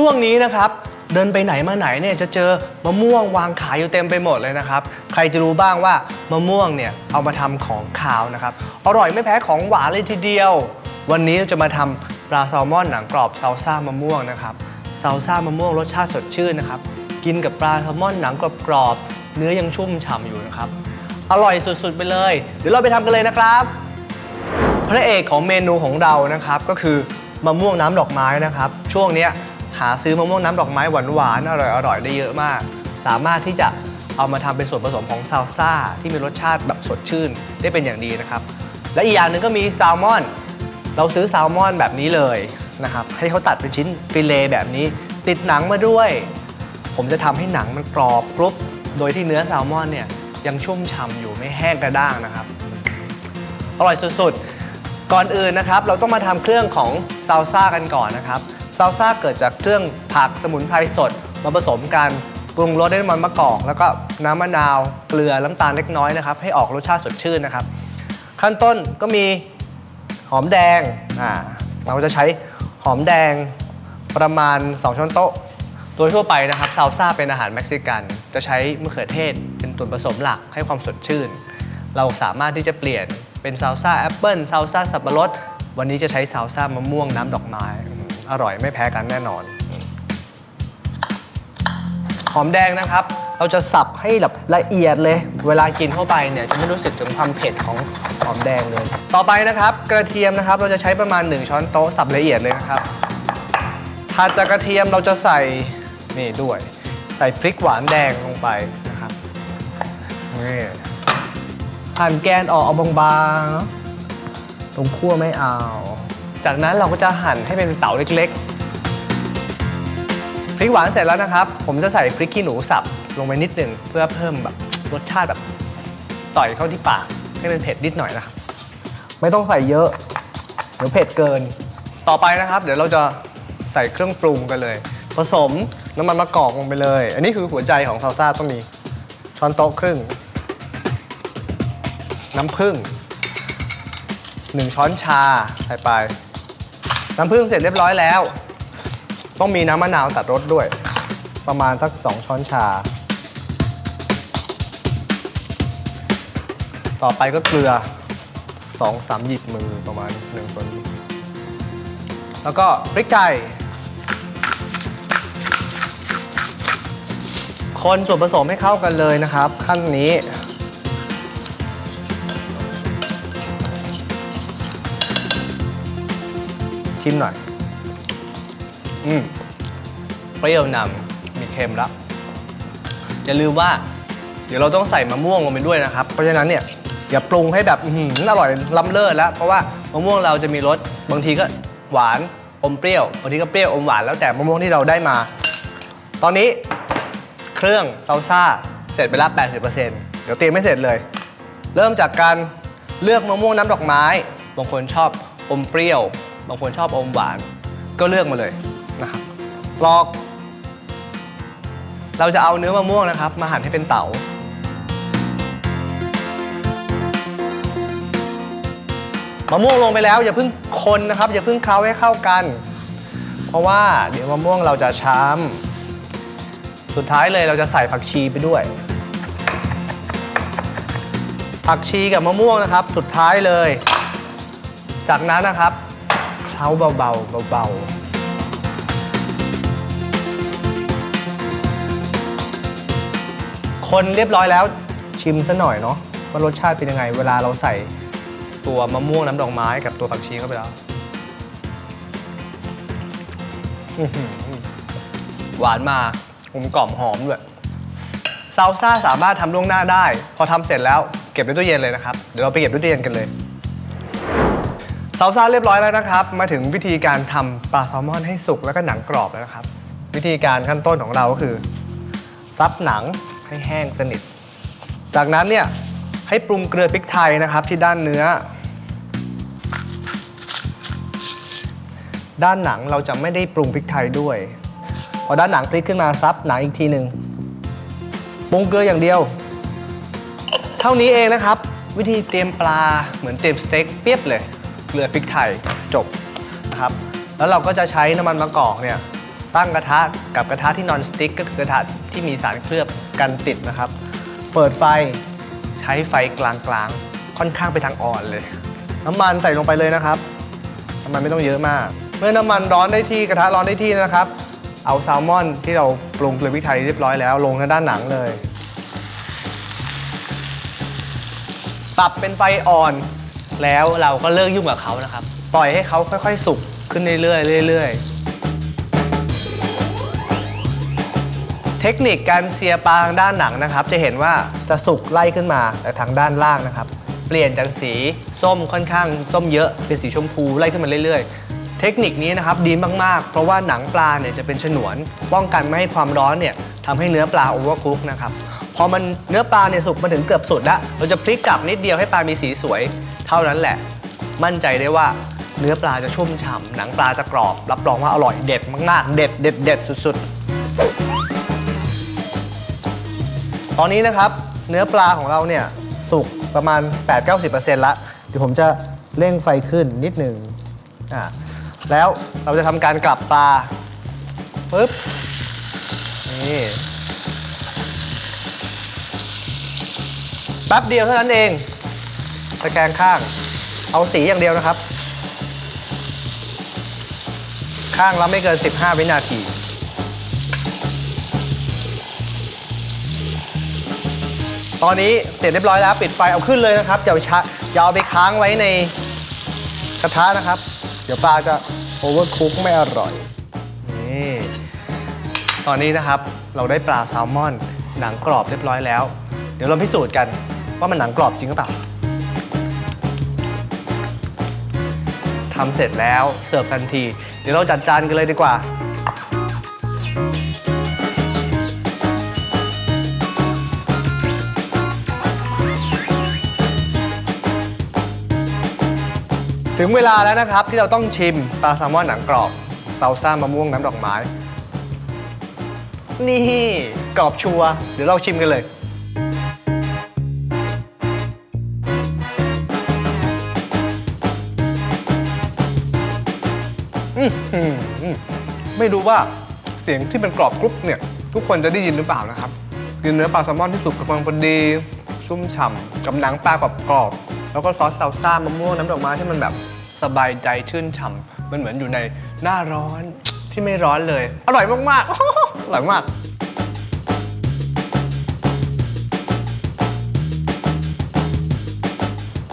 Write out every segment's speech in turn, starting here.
ช่วงนี้นะครับเดินไปไหนมาไหนเนี่ยจะเจอมะม่วงวางขายอยู่เต็มไปหมดเลยนะครับ ใครจะรู้บ้างว่ามะม่วงเนี่ยเอามาทำของขาวนะครับ อร่อยไม่แพ้ของหวานเลยทีเดียว วันนี้เราจะมาทำปลาแซลมอนหนังกรอบซาลซ่ามะม่วงนะครับซาลซ่ามะม่วงรสชาติสดชื่นนะครับ กินกับปลาแซลมอนหนังกรอบๆเนื้อยังชุ่มฉ่ำอยู่นะครับ อร่อยสุดๆไปเลย เดี๋ยวเราไปทำกันเลยนะครับ พระเอกของเมนูของเรานะครับก็คือมะม่วงน้ำดอกไม้นะครับ ช่วงเนี้ย หาซื้อมะม่วงน้ำดอกไม้หวานๆอร่อยๆได้เยอะมาก สามารถที่จะเอามาทำเป็นส่วนผสมของซาลซ่าที่มีรสชาติแบบสดชื่นได้เป็นอย่างดีนะครับ และอีกอย่างหนึ่งก็มีแซลมอน เราซื้อแซลมอนแบบนี้เลยนะครับให้เขาตัดเป็นชิ้นฟิเลแบบนี้ ติดหนังมาด้วย ผมจะทำให้หนังมันกรอบกรุบโดยที่เนื้อแซลมอนเนี่ยยังชุ่มฉ่ำอยู่ไม่แห้งกระด้างนะครับ อร่อยสุดๆ ก่อนอื่นนะครับเราต้องมาทำเครื่องของซาลซ่ากันก่อนนะครับซาลซ่าเกิดจากเครื่องผักสมุนไพรสดมาผสมกันปรุงรสด้วยน้ำมันมะกอก แล้วก็น้ำมะนาวเกลือน้ำตาลเล็กน้อยนะครับให้ออกรสชาติสดชื่นนะครับ ขั้นต้นก็มีหอมแดงอ่าเราจะใช้หอมแดงประมาณ 2ช้อนโต๊ะโดยทั่วไปนะครับซาลซ่าเป็นอาหารเม็กซิกัน จะใช้มะเขือเทศเป็นส่วนผสมหลักให้ความสดชื่น เราสามารถที่จะเปลี่ยน เป็นซาลซ่าแอปเปิลซาลซ่าสับปะรด วันนี้จะใช้ซาลซ่ามะม่วงน้ำดอกไม้อืมอร่อยไม่แพ้กันแน่นอน หอมแดงนะครับ เราจะสับให้แบบละเอียดเลย เวลากินเข้าไปเนี่ยจะไม่รู้สึกถึงความเผ็ดของหอมแดงเลย ต่อไปนะครับ กระเทียมนะครับ เราจะใช้ประมาณ 1 ช้อนโต๊ะสับละเอียดเลยนะครับถัดจากกระเทียมเราจะใส่นี่ด้วย ใส่พริกหวานแดงลงไปนะครับนี่ หั่นแกนออกเอาบางๆเนอะตรงขั้วไม่เอา จากนั้นเราก็จะหั่นให้เป็นเต๋าเล็กๆพริกหวานเสร็จแล้วนะครับ ผมจะใส่พริกขี้หนูสับลงไปนิดหนึ่งเพื่อเพิ่มแบบรสชาติแบบต่อยเข้าที่ปากให้มันเผ็ดนิดหน่อยนะครับ ไม่ต้องใส่เยอะ เดี๋ยวเผ็ดเกิน ต่อไปนะครับ เดี๋ยวเราจะใส่เครื่องปรุงกันเลย ผสมน้ำมันมะกอกลงไปเลย อันนี้คือหัวใจของซาลซ่าต้องมีช้อนโต๊ะครึ่ง น้ำผึ้งหนึ่งช้อนชาใส่ไป น้ำผึ้งเสร็จเรียบร้อยแล้ว ต้องมีน้ำมะนาวตัดรสด้วย ประมาณสัก 2 ช้อนชา ต่อไปก็เกลือ 2 3 หยิบมือประมาณ1ช้อนแล้วก็พริกไก่คนส่วนผสมให้เข้ากันเลยนะครับ ขั้นนี้ ชิมหน่อย อืมเปรี้ยวนำมีเค็มแล้วอย่าลืมว่า เดี๋ยวเราต้องใส่มะม่วงลงไปด้วยนะครับ เพราะฉะนั้นเนี่ยอย่าปรุงให้แบบอื้อหืออร่อยล้ำเลิศแล้วเพราะว่ามะม่วงเราจะมีรสบางทีก็หวานอมเปรี้ยวบางทีก็เปรี้ยวอมหวานแล้วแต่มะม่วงที่เราได้มา ตอนนี้เครื่องซาซ่าเสร็จไปแล้ว80%เดี๋ยวเตรียมไม่เสร็จเลย เริ่มจากการเลือกมะม่วงน้ำดอกไม้ บางคนชอบอมเปรี้ยว บางคนชอบอมหวาน ก็เลือกมาเลยนะครับปลอก เราจะเอาเนื้อมะม่วงนะครับ มาหั่นให้เป็นเต๋ามะม่วงลงไปแล้วอย่าเพิ่งคนนะครับ อย่าเพิ่งเคล้าให้เข้ากัน เพราะว่าเดี๋ยวมะม่วงเราจะช้ำสุดท้ายเลยเราจะใส่ผักชีไปด้วย ผักชีกับมะม่วงนะครับ สุดท้ายเลย จากนั้นนะครับ เคล้าเบาๆเบาๆคนเรียบร้อยแล้วชิมซะหน่อยเนาะว่ารสชาติเป็นยังไง เวลาเราใส่ตัวมะม่วงน้ำดอกไม้กับตัวผักชีเข้าไปแล้วอื้อหือหวานมากลมกล่อมหอมด้วยซาลซ่าสามารถทำล่วงหน้าได้ พอทำเสร็จแล้วเก็บในตู้เย็นเลยนะครับ เดี๋ยวเราไปเก็บในตู้เย็นกันเลย ซาซ่าเรียบร้อยแล้วนะครับ มาถึงวิธีการทำปลาแซลมอนให้สุกแล้วก็หนังกรอบแล้วนะครับ วิธีการขั้นต้นของเราก็คือ ซับหนังให้แห้งสนิท จากนั้นเนี่ยให้ปรุงเกลือพริกไทยนะครับที่ด้านเนื้อ ด้านหนังเราจะไม่ได้ปรุงพริกไทยด้วย พอด้านหนังพลิกขึ้นมาซับหนังอีกทีหนึ่งปรุงเกลืออย่างเดียว เท่านี้เองนะครับ วิธีเตรียมปลาเหมือนเตรียมสเต็กเปียบเลย เกลือพริกไทยจบนะครับ แล้วเราก็จะใช้น้ำมันมะกอกเนี่ยตั้งกระทะกับกระทะที่นอนสติ๊กก็คือกระทะที่มีสารเคลือบกันติดนะครับ เปิดไฟใช้ไฟกลางๆ ค่อนข้างไปทางอ่อนเลย น้ำมันใส่ลงไปเลยนะครับน้ำมันไม่ต้องเยอะมาก เมื่อน้ำมันร้อนได้ที่กระทะร้อนได้ที่นะครับ เอาแซลมอนที่เราปรุงเกลือพริกไทยเรียบร้อยแล้ว ลงทางด้านหนังเลยปรับเป็นไฟอ่อน แล้วเราก็เลิกยุ่งกับเขานะครับ ปล่อยให้เขาค่อยๆ สุกขึ้นเรื่อยๆเรื่อยๆ เทคนิคการเสียปลาทางด้านหนังนะครับ จะเห็นว่าจะสุกไล่ขึ้นมาแต่ทางด้านล่างนะครับ เปลี่ยนจากสีส้มค่อนข้างส้มเยอะเป็นสีชมพูไล่ขึ้นมาเรื่อยๆ เทคนิคนี้นะครับดีมากๆ เพราะว่าหนังปลาเนี่ยจะเป็นฉนวน ป้องกันไม่ให้ความร้อนเนี่ยทำให้เนื้อปลาโอเวอร์คุกนะครับพอมันเนื้อปลาเนี่ยสุกมาถึงเกือบสุดแล้ว เราจะพลิกกลับนิดเดียวให้ปลามีสีสวย เท่านั้นแหละ มั่นใจได้ว่าเนื้อปลาจะชุ่มฉ่ำหนังปลาจะกรอบ รับรองว่าอร่อยเด็ดมากๆ เด็ดเด็ดเด็ดสุดๆ ตอนนี้นะครับเนื้อปลาของเราเนี่ยสุกประมาณ 8-90%ละเดี๋ยวผมจะเร่งไฟขึ้นนิดหนึ่งอ่าแล้วเราจะทำการกลับปลาปึ๊บนี่แป๊บเดียวเท่านั้นเอง ตะแกรงข้าง เอาสีอย่างเดียวนะครับ ข้างละไม่เกิน 15 วินาทีตอนนี้เสร็จเรียบร้อยแล้วปิดไฟเอาขึ้นเลยนะครับอย่าไปชะอย่าเอาไปค้างไว้ในกระทะนะครับ เดี๋ยวปลาจะโอเวอร์คุกไม่อร่อยนี่ตอนนี้นะครับเราได้ปลาแซลมอน หนังกรอบเรียบร้อยแล้ว เดี๋ยวเราพิสูจน์กันว่ามันหนังกรอบจริงหรือเปล่า ทำเสร็จแล้วเสิร์ฟทันที เดี๋ยวเราจัดจานกันเลยดีกว่า ถึงเวลาแล้วนะครับที่เราต้องชิมปลาแซลมอนหนังกรอบเตาซ่ามะม่วงน้ำดอกไม้ นี่กรอบชัวร์เดี๋ยวเราชิมกันเลย อื้อหือไม่รู้ว่าเสียงที่เป็นกรอบกรุบเนี่ย ทุกคนจะได้ยินหรือเปล่านะครับคือเนื้อปลาแซลมอนที่สุกกำลังพอดีชุ่มฉ่ำกับหนังปลากรอบๆแล้วก็ซอสซาลซ่ามะม่วงน้ำดอกไม้ที่มันแบบสบายใจชื่นฉ่ำมันเหมือนอยู่ในหน้าร้อนที่ไม่ร้อนเลย อร่อยมากๆ อร่อยมาก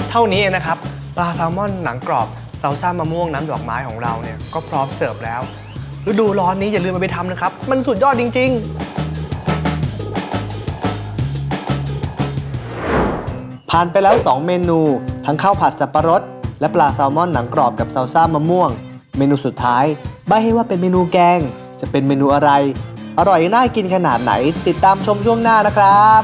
เท่านี้เองนะครับ ปลาแซลมอนหนังกรอบ ลซ่ามะม่วงน้ำดอกไม้ของเราเนี่ยก็พร้อมเสิร์ฟแล้วฤดูร้อนนี้อย่าลืมมาไปทำนะครับ มันสุดยอดจริง ๆ ผ่านไปแล้ว 2 เมนู ทั้งข้าวผัดสับปะรด และปลาแซลมอนหนังกรอบกับซาลซ่ามะม่วง เมนูสุดท้ายใบให้ว่าเป็นเมนูแกง จะเป็นเมนูอะไร อร่อยน่ากินขนาดไหน ติดตามชมช่วงหน้านะครับ